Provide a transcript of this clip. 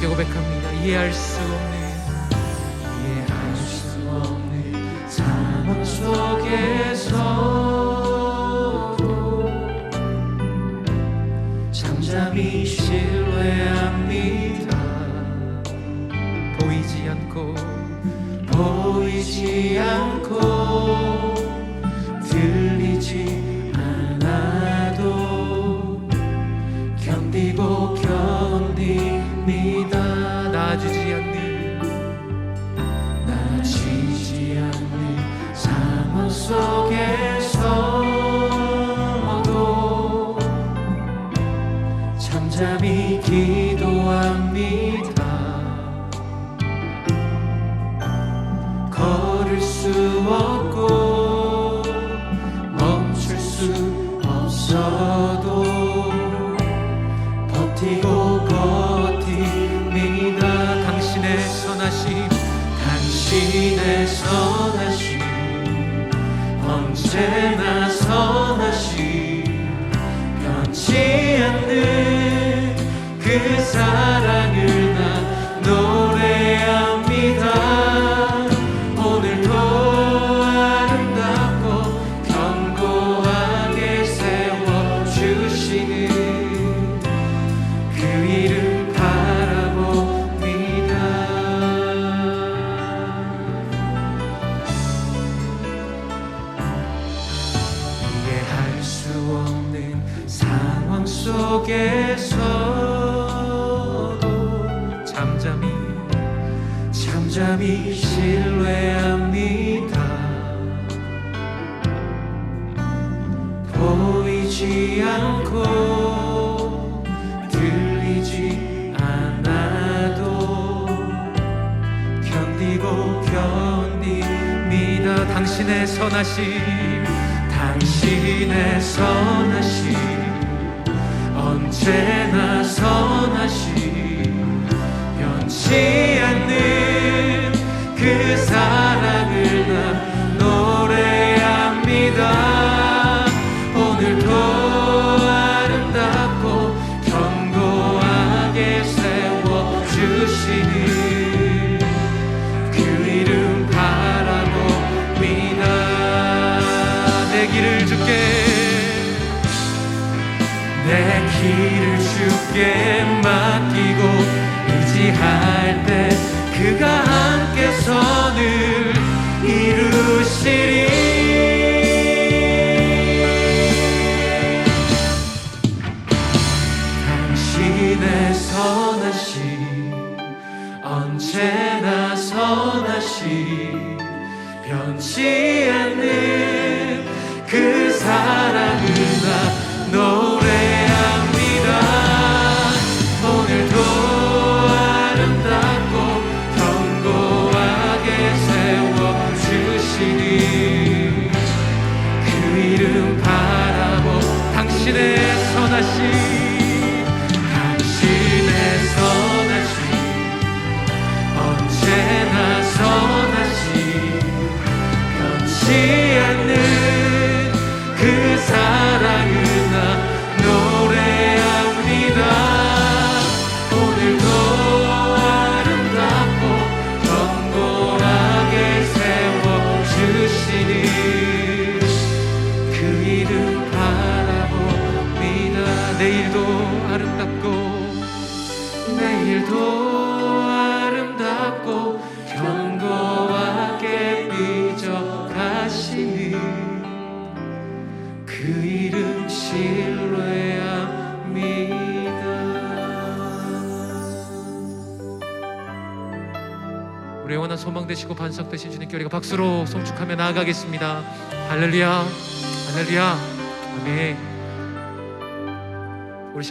함께 고백합니다. 이해할 수 없는 이해할 수 없는 상황 속에서도 잠잠히 신뢰합니다. 보이지 않고 보이지 않고 들리지 지지 않는 나아지지 않는 상황 속에서도 잠잠히 기도합니다. 걸을 수 없고 선하심 당신의 선하심 언제나 선하심 변치 않는 그 사랑 속에서도 잠잠히 잠잠히 신뢰합니다. 보이지 않고 들리지 않아도 견디고 견딥니다. 당신의 선하심 당신의 선하심 언제나 선하심 변치 않는 그 사랑을 나 노래합니다. 오늘도 아름답고 견고하게 세워주시는 그 이름 바라봅니다. 내 길을 주께 내 길을 주께 맡기고 의지할 때 그가 함께서 늘 이루시리. 당신의 선하심 언제나 선하심 변치 않는 그 그 사랑을 나 노래합니다. 오늘도 아름답고 견고하게 세워주시니 그 이름 바라봅니다. 내일도 아름답고 내일도 우리 영원한 소망 되시고 반석 되신 주님께 우리가 박수로 송축하며 나아가겠습니다. 할렐루야. 할렐루야. 아멘